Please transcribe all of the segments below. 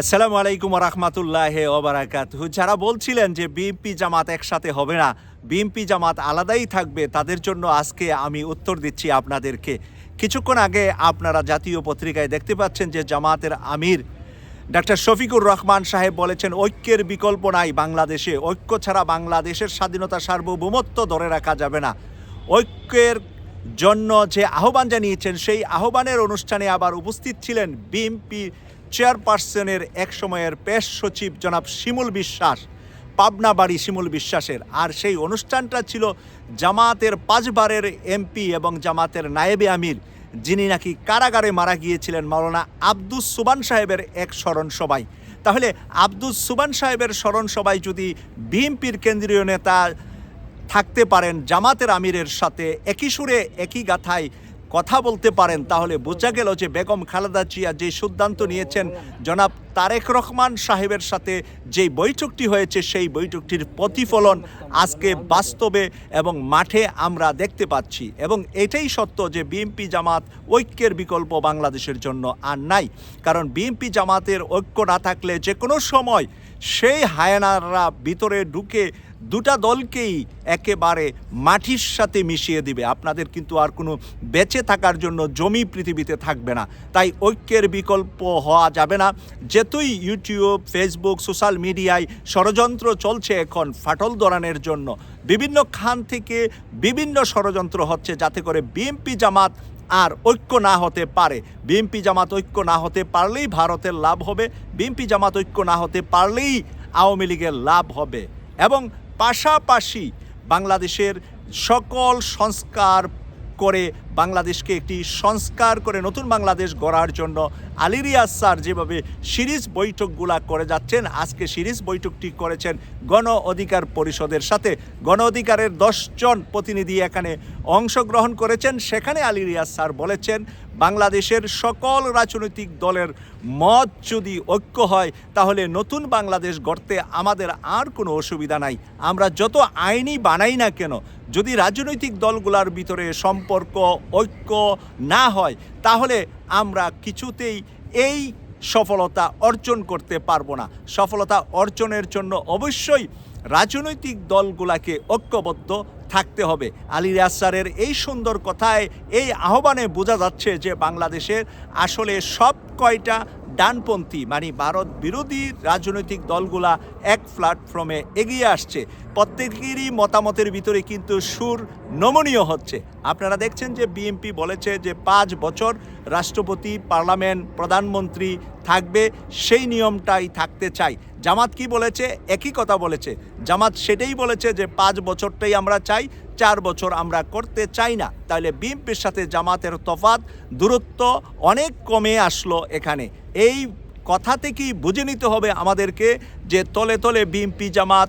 আসসালামু আলাইকুম রহমতুল্লাহ ওবরাকাত যারা বলছিলেন যে বিএনপি জামাত একসাথে হবে না, বিএনপি জামাত আলাদাই থাকবে, তাদের জন্য আজকে আমি উত্তর দিচ্ছি আপনাদেরকে। কিছুক্ষণ আগে আপনারা জাতীয় পত্রিকায় দেখতে পাচ্ছেন যে জামাতের আমির ডাক্তার শফিকুর রহমান সাহেব বলেছেন, ঐক্যের বিকল্প নাই বাংলাদেশে, ঐক্য ছাড়া বাংলাদেশের স্বাধীনতা সার্বভৌমত্ব ধরে রাখা যাবে না। ঐক্যের জন্য যে আহ্বান জানিয়েছেন, সেই আহ্বানের অনুষ্ঠানে আবার উপস্থিত ছিলেন বিএনপি চেয়ারপারসনের এক সময়ের পেশ সচিব জনাব শিমুল বিশ্বাস, পাবনা বাড়ি শিমুল বিশ্বাসের। আর সেই অনুষ্ঠানটা ছিল জামাতের পাঁচবারের এমপি এবং জামাতের নায়েবে আমির, যিনি নাকি কারাগারে মারা গিয়েছিলেন মাওলানা আব্দুস সুবান সাহেবের এক স্মরণ সভায় তাহলে আব্দুস সুবান সাহেবের স্মরণ সভায় যদি বিএনপির কেন্দ্রীয় নেতা থাকতে পারেন জামাতের আমিরের সাথে, একই সুরে, একই গাথায় কথা বলতে পারেন, তাহলে বোঝা গেল যে বেগম খালেদা জিয়া যে সিদ্ধান্ত নিয়েছেন, জনাব তারেক রহমান সাহেবের সাথে যেই বৈঠকটি হয়েছে, সেই বৈঠকটির প্রতিফলন আজকে বাস্তবে এবং মাঠে আমরা দেখতে পাচ্ছি। এবং এটাই সত্য যে বিএনপি জামাত ঐক্যের বিকল্প বাংলাদেশের জন্য আর নাই। কারণ বিএনপি জামাতের ঐক্য না থাকলে যে কোনো সময় সেই হায়নাররা ভিতরে ঢুকে দুটা দলকেই একেবারে মাটির সাথে মিশিয়ে দিবে। আপনাদের কিন্তু আর কোনো বেঁচে থাকার জন্য জমি পৃথিবীতে থাকবে না। তাই ঐক্যের বিকল্প হওয়া যাবে না। যেতুই ইউটিউব, ফেসবুক, সোশ্যাল মিডিয়ায় ষড়যন্ত্র চলছে এখন ফাটল দরানের জন্য। বিভিন্ন খান থেকে বিভিন্ন ষড়যন্ত্র হচ্ছে যাতে করে বিএনপি জামাত আর ঐক্য না হতে পারে। বিএনপি জামাত ঐক্য না হতে পারলেই ভারতের লাভ হবে। বিএনপি জামাত ঐক্য না হতে পারলেই আওয়ামী লীগের লাভ হবে। এবং পাশাপাশি বাংলাদেশের সকল সংস্কার করে বাংলাদেশকে একটি সংস্কার করে নতুন বাংলাদেশ গড়ার জন্য আলিরিয়াস স্যার যেভাবে সিরিজ বৈঠকগুলা করে যাচ্ছেন, আজকে সিরিজ বৈঠকটি করেছেন গণ অধিকার পরিষদের সাথে। গণ অধিকারের দশজন প্রতিনিধি এখানে অংশগ্রহণ করেছেন। সেখানে আলিরিয়াস স্যার বলেছেন বাংলাদেশের সকল রাজনৈতিক দলের মত যদি ঐক্য হয়, তাহলে নতুন বাংলাদেশ গড়তে আমাদের আর কোনো অসুবিধা নাই। আমরা যত আইনই বানাই না কেন, যদি রাজনৈতিক দলগুলোর ভিতরে সম্পর্ক, ঐক্য না হয়, তাহলে আমরা কিছুতেই এই সফলতা অর্জন করতে পারব না। সফলতা অর্জনের জন্য অবশ্যই রাজনৈতিক দলগুলাকে ঐক্যবদ্ধ থাকতে হবে। আলী রাসারের এই সুন্দর কথায় এই আহ্বানে বোঝা যাচ্ছে যে বাংলাদেশের আসলে সব কয়টা ডানপন্থী মানে ভারত বিরোধী রাজনৈতিক দলগুলা এক প্ল্যাটফর্মে এগিয়ে আসছে। প্রত্যেকেরই মতামতের ভিতরে কিন্তু সুর নমনীয় হচ্ছে। আপনারা দেখছেন যে বিএনপি বলেছে যে পাঁচ বছর রাষ্ট্রপতি, পার্লামেন্ট, প্রধানমন্ত্রী থাকবে, সেই নিয়মটাই থাকতে চাই। জামাত কি বলেছে? একই কথা বলেছে। জামাত সেটাই বলেছে যে পাঁচ বছরটাই আমরা চাই, চার বছর আমরা করতে চাই না। তাহলে বিএনপির সাথে জামাতের তফাত দূরত্ব অনেক কমে আসলো এখানে। এই কথা থেকেই বুঝে নিতে হবে আমাদেরকে যে তলে তলে বিএনপি জামাত,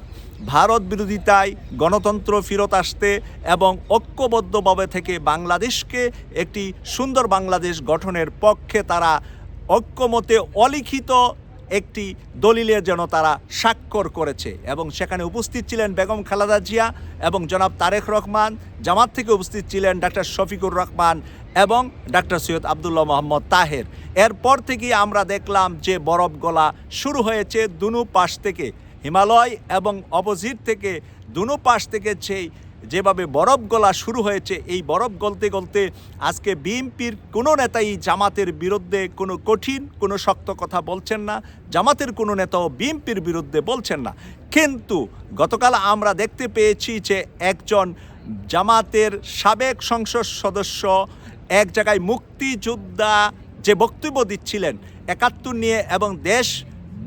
ভারত বিরোধিতায় গণতন্ত্র ফিরত আসতে এবং ঐক্যবদ্ধভাবে থেকে বাংলাদেশকে একটি সুন্দর বাংলাদেশ গঠনের পক্ষে তারা ঐক্যমতে অলিখিত একটি দলিলে যেন তারা স্বাক্ষর করেছে এবং সেখানে উপস্থিত ছিলেন বেগম খালেদা জিয়া এবং জনাব তারেক রহমান, জামাত থেকে উপস্থিত ছিলেন ডাক্তার শফিকুর রহমান এবং ডাক্তার সৈয়দ আবদুল্লাহ মোহাম্মদ তাহের। এরপর থেকেই আমরা দেখলাম যে বরফ গলা শুরু হয়েছে দুনু পাশ থেকে। হিমালয় এবং অপোজিট থেকে দুনো পাশ থেকে সেই যেভাবে বরফ গলা শুরু হয়েছে, এই বরফ গলতে গলতে আজকে বিএনপির কোনো নেতাই জামাতের বিরুদ্ধে কোনো কঠিন, কোনো শক্ত কথা বলছেন না। জামাতের কোনো নেতাও বিএনপির বিরুদ্ধে বলছেন না। কিন্তু গতকাল আমরা দেখতে পেয়েছি যে একজন জামাতের সাবেক সংসদ সদস্য এক জায়গায় মুক্তিযোদ্ধা যে বক্তব্য দিচ্ছিলেন, একাত্তর নিয়ে এবং দেশ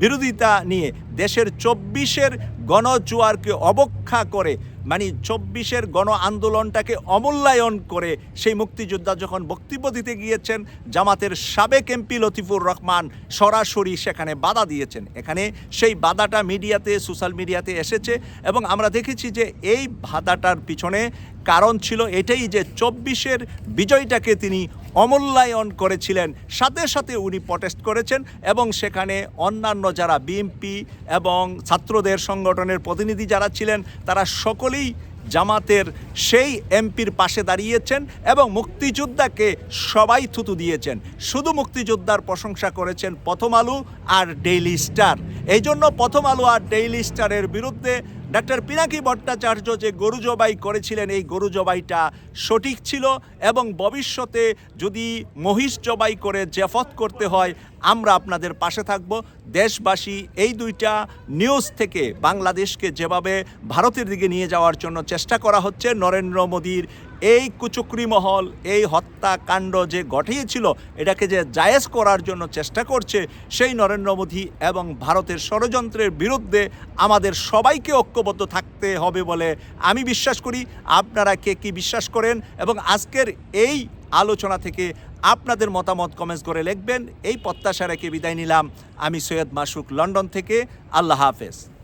বিরোধিতা নিয়ে, দেশের চব্বিশের গণজোয়ারকে অবক্ষা করে মানে চব্বিশের গণ আন্দোলনটাকে অমূল্যায়ন করে সেই মুক্তিযোদ্ধা যখন বক্তব্য দিতে গিয়েছেন, জামাতের সাবেক এমপি লতিফুর রহমান সরাসরি সেখানে বাধা দিয়েছেন। এখানে সেই বাধাটা মিডিয়াতে, সোশ্যাল মিডিয়াতে এসেছে এবং আমরা দেখেছি যে এই বাধাটার পিছনে কারণ ছিল এটাই যে চব্বিশের বিজয়টাকে তিনি অমূল্যায়ন করেছিলেন। সাথে সাথে উনি প্রটেস্ট করেছেন এবং সেখানে অন্যান্য যারা বিএমপি এবং ছাত্রদের সংগঠনের প্রতিনিধি যারা ছিলেন, তারা সকলেই জামাতের সেই এমপির পাশে দাঁড়িয়েছেন এবং মুক্তিযোদ্ধাকে সবাই থুতু দিয়েছেন। শুধু মুক্তিযোদ্ধার প্রশংসা করেছেন প্রথম আলু আর ডেইলি স্টার এই জন্য প্রথম আলু আর ডেইলি স্টারের বিরুদ্ধে ডাক্তার পিনাকি ভট্টাচার্য যে গরু জবাই করেছিলেন, এই গরু জবাইটা সঠিক ছিল এবং ভবিষ্যতে যদি মহিষ জবাই করে জেফত করতে হয়, আমরা আপনাদের পাশে থাকব। দেশবাসী এই দুইটা নিউজ থেকে বাংলাদেশকে যেভাবে ভারতের দিকে নিয়ে যাওয়ার জন্য চেষ্টা করা হচ্ছে, নরেন্দ্র মোদীর এই কুচুকরি মহল, এই হত্যাকাণ্ড যে ঘটিয়েছিল, এটাকে যে জায়েজ করার জন্য চেষ্টা করছে, সেই নরেন্দ্র মোদী এবং ভারতের ষড়যন্ত্রের বিরুদ্ধে আমাদের সবাইকে ঐক্যবদ্ধ থাকতে হবে বলে আমি বিশ্বাস করি। আপনারা কে কি বিশ্বাস করেন? এবং আজকের এই আলোচনা থেকে আপনাদের মতামত কমেন্টস করে লিখবেন। এই প্রত্যাশা রেখে বিদায় নিলাম। আমি সৈয়দ মাসুক, লন্ডন থেকে। আল্লাহ হাফেজ।